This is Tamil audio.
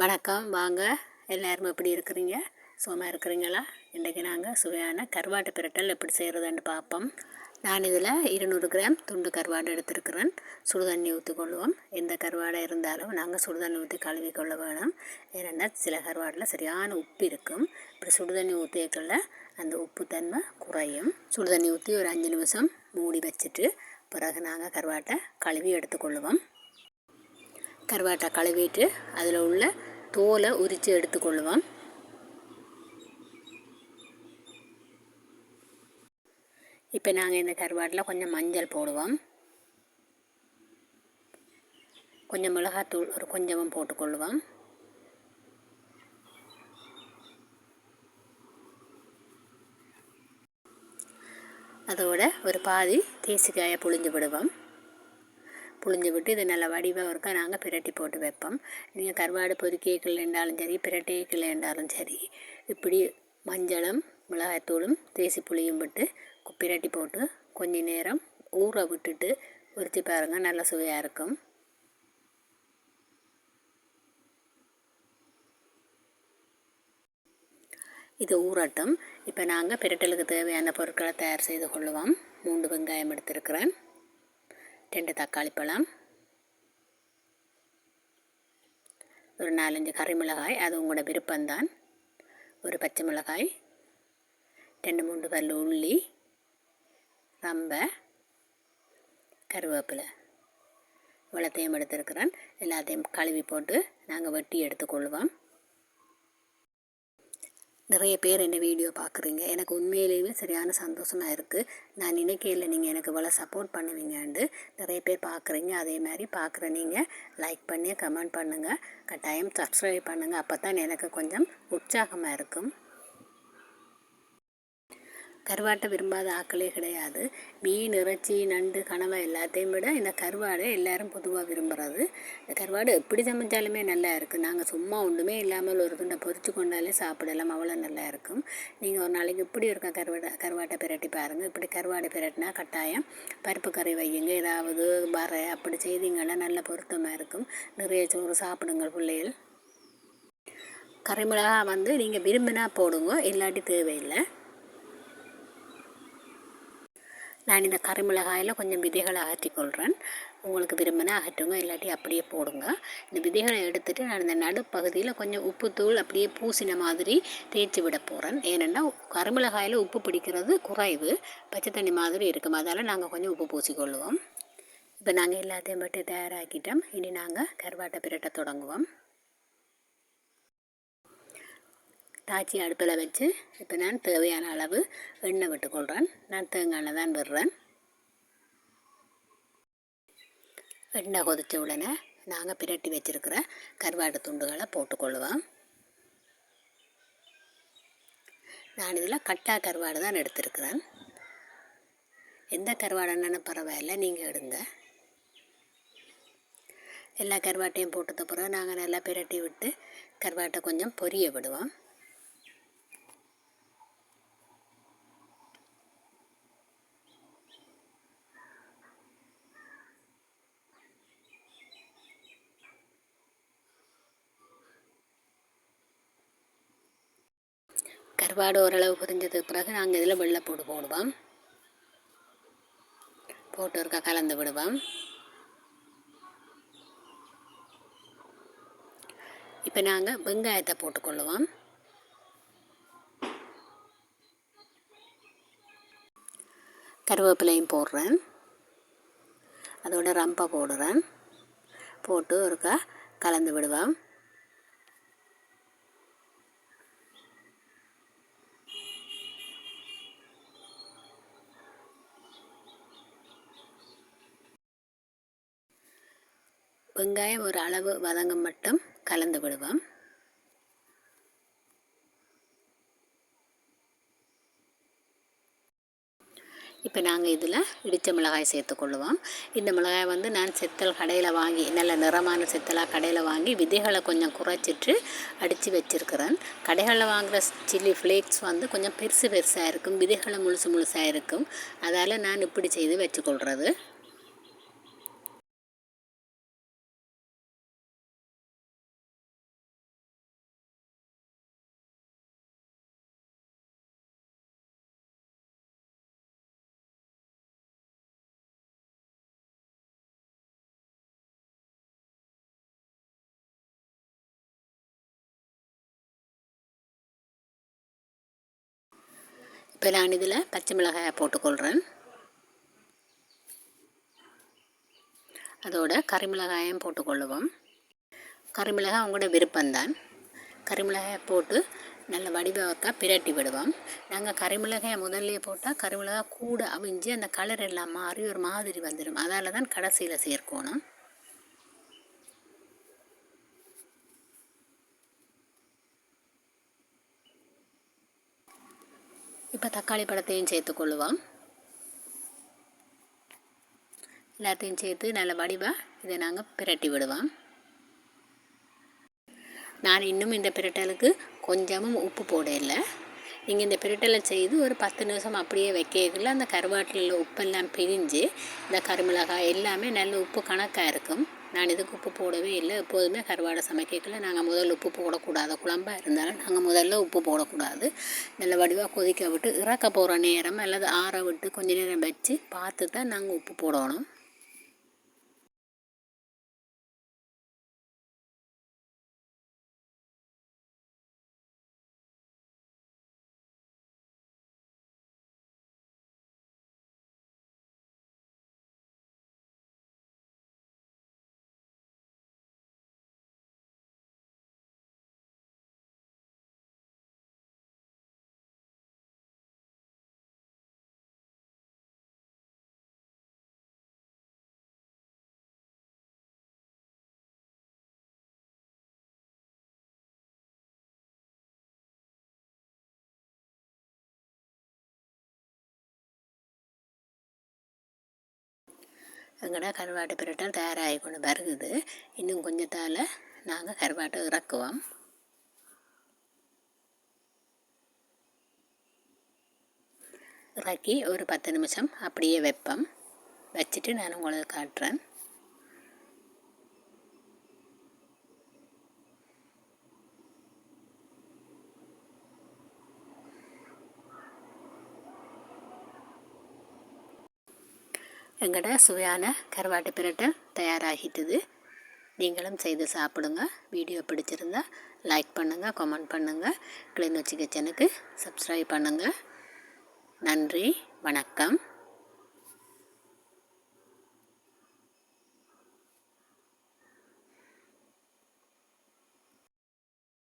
வணக்கம். வாங்க. எல்லோரும் எப்படி இருக்கிறீங்க? சுகமாக இருக்கிறீங்களா? இன்றைக்கி நாங்கள் சுவையான கருவாட்டு பிரட்டல் எப்படி செய்கிறதுன்னு பார்ப்போம். நான் இதில் இருநூறு கிராம் துண்டு கருவாடு எடுத்துருக்கிறேன். சுடுதண்ணி ஊற்றி கொள்வோம் எந்த கருவாடை இருந்தாலும் நாங்கள் சுடுதண்ணி ஊற்றி கழுவி கொள்ள வேணும். ஏன்னா சில கருவாடில் சரியான உப்பு இருக்கும். இப்படி சுடுதண்ணி ஊற்றியக்குள்ள அந்த உப்பு தன்மை குறையும். சுடுதண்ணி ஊற்றி ஒரு அஞ்சு நிமிஷம் மூடி வச்சுட்டு பிறகு நாங்கள் கருவாட்டை கழுவி எடுத்துக்கொள்வோம். கருவாட்டை கழுவிட்டு அதில் உள்ள தோலை உரித்து எடுத்துக்கொள்வோம் இப்போ நாங்கள் இந்த கருவாட்டில் கொஞ்சம் மஞ்சள் போடுவோம். கொஞ்சம் மிளகாத்தூள் ஒரு கொஞ்சமும் போட்டுக்கொள்வோம் அதோட ஒரு பாதி தேசிக்காயை புழிஞ்சு விடுவோம். புழிஞ்சு விட்டு இது நல்லா வடிவாக இருக்க நாங்கள் பிரட்டி போட்டு வைப்போம். நீங்கள் கருவாடு பொறுக்கியக்கில் இருந்தாலும் சரி பிரட்டி இருந்தாலும் சரி இப்படி மஞ்சளும் மிளகாய்த்தூளும் தேசி புளியும் விட்டு பிரட்டி போட்டு கொஞ்ச நேரம் ஊற விட்டுட்டு உரித்து பாருங்கள் நல்ல சுவையாக இருக்கும். இது ஊறட்டும். இப்போ நாங்கள் பிரட்டலுக்கு தேவையான பொருட்களை தயார் செய்து கொள்ளுவோம். மூன்று வெங்காயம் எடுத்திருக்கிறேன். ரெண்டு தக்காளி பழம் ஒரு நாலஞ்சு கறி மிளகாய் அது உங்களோட விருப்பம்தான் ஒரு பச்சை மிளகாய் ரெண்டு மூன்று பல் உள்ளி ரம்ப கருவேப்பிலை இவ்வளோத்தையும் எடுத்துருக்கிறேன் எல்லாத்தையும் கழுவி போட்டு நாங்கள் வெட்டி எடுத்துக்கொள்வோம் நிறைய பேர் என்ன வீடியோ பார்க்குறீங்க. எனக்கு உண்மையிலேயுமே சரியான சந்தோஷமாக இருக்குது நான் நினைக்கையில் நீங்கள் எனக்கு இவ்வளோ சப்போர்ட் பண்ணுவீங்கன்ட்டு. நிறைய பேர் பார்க்குறீங்க. அதே மாதிரி பார்க்குற நீங்கள் லைக் பண்ணி கமெண்ட் பண்ணுங்கள் கட்டாயம் சப்ஸ்கிரைப் பண்ணுங்கள் அப்போ தான் எனக்கு கொஞ்சம் உற்சாகமாக இருக்கும். கருவாட்டை விரும்பாத ஆக்களே கிடையாது. மீன் இறைச்சி நண்டு கனவை எல்லாத்தையும் விட இந்த கருவாடை எல்லோரும் பொதுவாக விரும்புகிறது இந்த கருவாடு எப்படி சமைச்சாலுமே நல்லா இருக்குது நாங்கள் சும்மா ஒன்றுமே இல்லாமல் ஒரு துண்டை பொறிச்சு கொண்டாலே சாப்பிடலாம். அவ்வளோ நல்லா இருக்கும். நீங்கள் ஒரு நாளைக்கு இப்படி இருக்க கருவாடை கருவாட்டை பிரட்டி பாருங்கள் இப்படி கருவாடை பிரட்டினா கட்டாயம் பருப்பு கறி வையுங்க. ஏதாவது வர அப்படி செய்தீங்கன்னா நல்ல பொருத்தமாக இருக்கும். நிறைய சோறு சாப்பிடுங்கள் பிள்ளைகள். கறிமிளகா வந்து நீங்கள் விரும்பினா போடுங்க. இல்லாட்டி தேவையில்லை. நான் இந்த கருமிளகாயில் கொஞ்சம் விதைகளை அகற்றிக்கொள்கிறேன் உங்களுக்கு விரும்பினா அகற்றுங்க இல்லாட்டி அப்படியே போடுங்க. இந்த விதைகளை எடுத்துகிட்டு நான் இந்த நடுப்பகுதியில் கொஞ்சம் உப்புத்தூள் அப்படியே பூசின மாதிரி தேய்ச்சி விட போகிறேன் ஏனென்னா கருமிளகாயில் உப்பு பிடிக்கிறது குறைவு. பச்சை தண்ணி மாதிரி இருக்கும். அதால் நாங்கள் கொஞ்சம் உப்பு பூசிக்கொள்ளுவோம். இப்போ நாங்கள் எல்லாத்தையும் பட்டு தயாராக்கிட்டோம். இனி நாங்கள் கருவாட்டை பிரட்ட தொடங்குவோம். தாச்சி அடுப்பில் வச்சு இப்போ நான் தேவையான அளவு எண்ணெய் விட்டுக்கொள்கிறேன். நான் தேங்காய் தான் விடுறேன். எண்ணெய் கொதித்த உடனே நாங்கள் பிரட்டி வச்சுருக்கிற கருவாடு துண்டுகளை போட்டுக்கொள்ளுவோம் நான் இதில் கட்டா கருவாடு தான் எடுத்திருக்கிறேன். எந்த கருவாடுன்னு பரவாயில்ல நீங்கள் எடுங்க. எல்லா கருவாட்டையும் போட்டது பிறகு நாங்கள் நல்லா பிரட்டி விட்டு கருவாட்டை கொஞ்சம் பொரிய விடுவோம். கருவாடு ஓரளவு புரிஞ்சதுக்கு பிறகு நாங்கள் இதில் வெள்ளைப்பூடு போடுவோம். போட்டு இருக்கா கலந்து விடுவோம். இப்போ நாங்கள் வெங்காயத்தை போட்டுக்கொள்ளுவோம். கருவேப்பிலையும் போடுறேன். அதோட ரம்பை போடுறேன். போட்டு ஒருக்கா கலந்து விடுவோம். வெங்காயம் ஒரு அளவு வதங்க மட்டும் கலந்து விடுவோம். இப்போ நாங்கள் இதில் இடித்த மிளகாய் சேர்த்துக்கொள்ளுவோம் இந்த மிளகாய் வந்து நான் செத்தல் கடையில் வாங்கி நல்ல நிறமான செத்தலாக கடையில் வாங்கி விதைகளை கொஞ்சம் குறைச்சிட்டு அடித்து வச்சுருக்கிறேன். கடைகளில் வாங்குகிற சில்லி ஃப்ளேக்ஸ் வந்து கொஞ்சம் பெருசு பெருசாக இருக்கும் விதைகளை முழுசு முழுசாக இருக்கும். அதால் நான் இப்படி செய்து வச்சுக்கொள்கிறது இப்போ நான் இதில் பச்சை மிளகாயை போட்டுக்கொள்கிறேன். அதோட கறிமிளகாயும் போட்டுக்கொள்ளுவோம். கறிமிளகாய் அவங்களோட விருப்பம்தான். கறிமிளகாயை போட்டு நல்ல வடிவாக்கா பிரட்டி விடுவோம். நாங்கள் கறிமிளகாயை முதல்லையே போட்டால் கறிமிளகாய் கூட அவிஞ்சு அந்த கலர் எல்லாம் மாறி ஒரு மாதிரி வந்துடும் அதால் தான் கடைசியில் சேர்க்கணும். இப்போ தக்காளி பழத்தையும் சேர்த்துக்கொள்ளுவோம் எல்லாத்தையும் சேர்த்து நல்ல வடிவாக இதை நாங்கள் பிரட்டி விடுவோம். நான் இன்னும் இந்த பிரட்டலுக்கு கொஞ்சமும் உப்பு போட இல்லை நீங்கள் இந்த பிரட்டலை செய்து ஒரு பத்து நிமிஷம் அப்படியே வைக்கிறதுல அந்த கருவாட்டில் உப்பெல்லாம் பிரிஞ்சு இந்த கருமிளகாய் எல்லாமே நல்ல உப்பு கணக்காக இருக்கும். நான் இதுக்கு உப்பு போடவே இல்லை. எப்போதுமே கருவாடை சமைக்கல நாங்கள் முதல்ல உப்பு போடக்கூடாது. குழம்பாக இருந்தாலும் நாங்கள் முதல்ல உப்பு போடக்கூடாது. நல்ல வடிவாக கொதிக்க விட்டு இறக்க போகிற நேரம் அல்லது ஆற விட்டு கொஞ்ச நேரம் வச்சு பார்த்து தான் நாங்கள் உப்பு போடணும். எங்கடா கருவாட்டு பிரட்டல் தயாராகி கொண்டு வருகுது. இன்னும் கொஞ்சத்தால் நாங்கள் கருவாட்டை இறக்குவோம். இறக்கி ஒரு பத்து நிமிஷம் அப்படியே வைப்போம். வச்சுட்டு நான் உங்களுக்கு காட்டுறேன். எங்கட சுவையான கருவாட்டு பிரட்டல் தயாராகிட்டுது. நீங்களும் செய்து சாப்பிடுங்க. வீடியோ பிடிச்சிருந்தா லைக் பண்ணுங்கள் கமெண்ட் பண்ணுங்கள் கிளிநொச்சி கிச்சனுக்கு சப்ஸ்கிரைப் பண்ணுங்கள் நன்றி வணக்கம்.